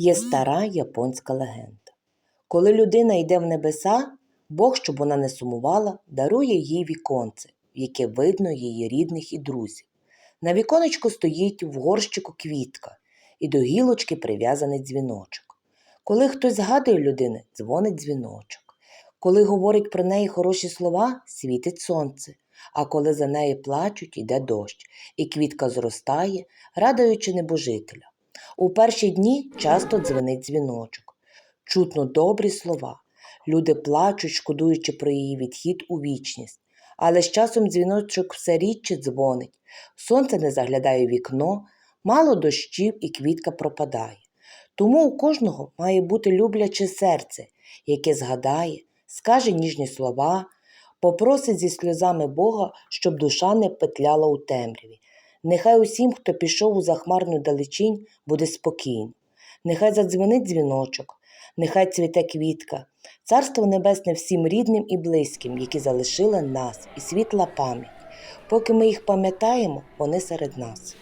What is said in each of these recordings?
Є стара японська легенда. Коли людина йде в небеса, Бог, щоб вона не сумувала, дарує їй віконце, в яке видно її рідних і друзів. На віконечку стоїть в горщику квітка, і до гілочки прив'язаний дзвіночок. Коли хтось згадує людини, дзвонить дзвіночок. Коли говорить про неї хороші слова, світить сонце, а коли за неї плачуть, йде дощ, і квітка зростає, радуючи небожителя. У перші дні часто дзвенить дзвіночок. Чутно добрі слова. Люди плачуть, шкодуючи про її відхід у вічність. Але з часом дзвіночок все рідше дзвонить. Сонце не заглядає в вікно, мало дощів і квітка пропадає. Тому у кожного має бути любляче серце, яке згадає, скаже ніжні слова, попросить зі сльозами Бога, щоб душа не петляла у темряві. Нехай усім, хто пішов у захмарну далечінь, буде спокійно. Нехай задзвонить дзвіночок, нехай цвіте квітка, царство небесне всім рідним і близьким, які залишили нас, і світла пам'ять. Поки ми їх пам'ятаємо, вони серед нас.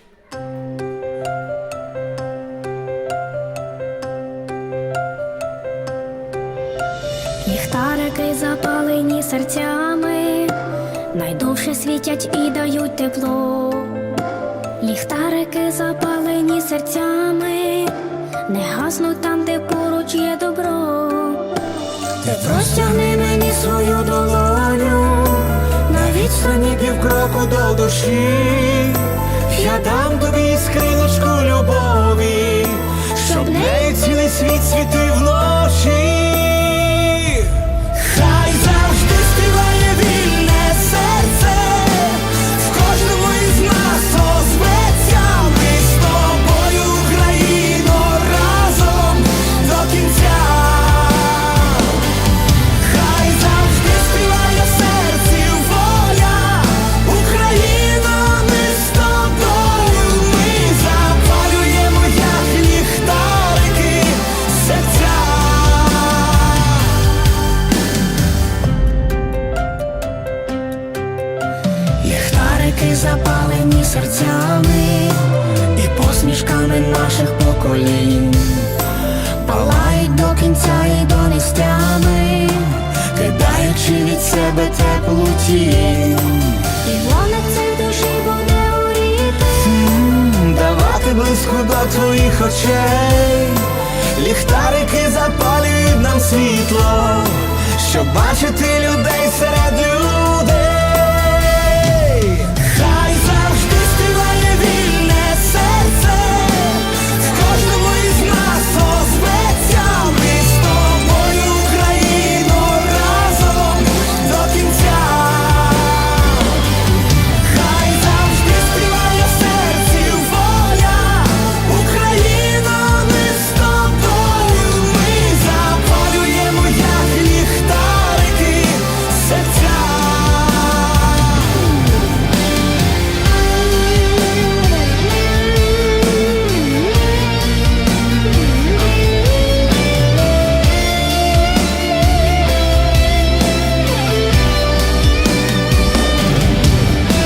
Ліхтарики запалені серцями, найдовше світять і дають тепло. Ліхтарики запалені серцями, не гаснуть там, де поруч є добро. Ти простягни мені свою долоню, На відстані півкроку до душі, я дам тобі скриночку ліхтарики запалені серцями І посмішками наших поколінь палають до кінця і до нестями, кидаючи від себе теплу тінь. і вогник цей душі буде горіти. М, Давати близько до твоїх очей, ліхтарики запалюють нам світло, щоб бачити людей серед.